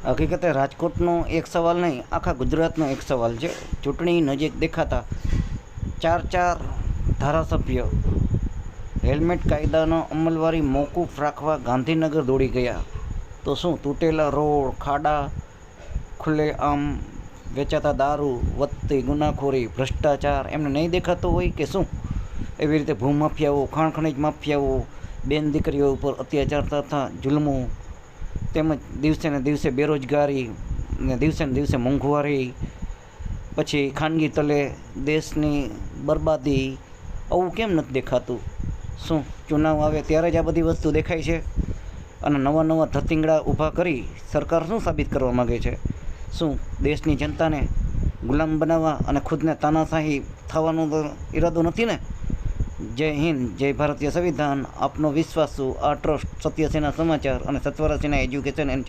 હકીકતે રાજકોટનો એક સવાલ નહીં, આખા ગુજરાતનો એક સવાલ છે. ચૂંટણી નજીક દેખાતા ચાર ચાર ધારાસભ્ય હેલ્મેટ કાયદાનો અમલવારી મોકૂફ રાખવા ગાંધીનગર દોડી ગયા. તો શું તૂટેલા રોડ, ખાડા, ખુલ્લે આમ વેચાતા દારૂ, વધતી ગુનાખોરી, ભ્રષ્ટાચાર એમને નહીં દેખાતો હોય કે શું? એવી રીતે ભૂમાફિયાઓ ખાણ ખનિજ માફિયાઓ, બેન દીકરીઓ ઉપર અત્યાચાર તથા જુલ્મો તેમજ દિવસે ને દિવસે બેરોજગારી ને દિવસે ને દિવસે મોંઘવારી, પછી ખાનગી તલે દેશની બરબાદી, આવું કેમ નથી દેખાતું? શું ચુનાવ આવે ત્યારે જ આ બધી વસ્તુ દેખાય છે? અને નવા નવા ધતિંગડા ઊભા કરી સરકાર શું સાબિત કરવા માગે છે? શું દેશની જનતાને ગુલામ બનાવવા અને ખુદને તાનાશાહી થવાનો તો ઈરાદો નથી ને? જય હિન્દ, જય ભારતીય સંવિધાન, આપનો વિશ્વાસુ, આ ટ્રસ્ટ સત્યસેના સમાચાર અને સત્વરાસીના એજ્યુકેશન એન્ડ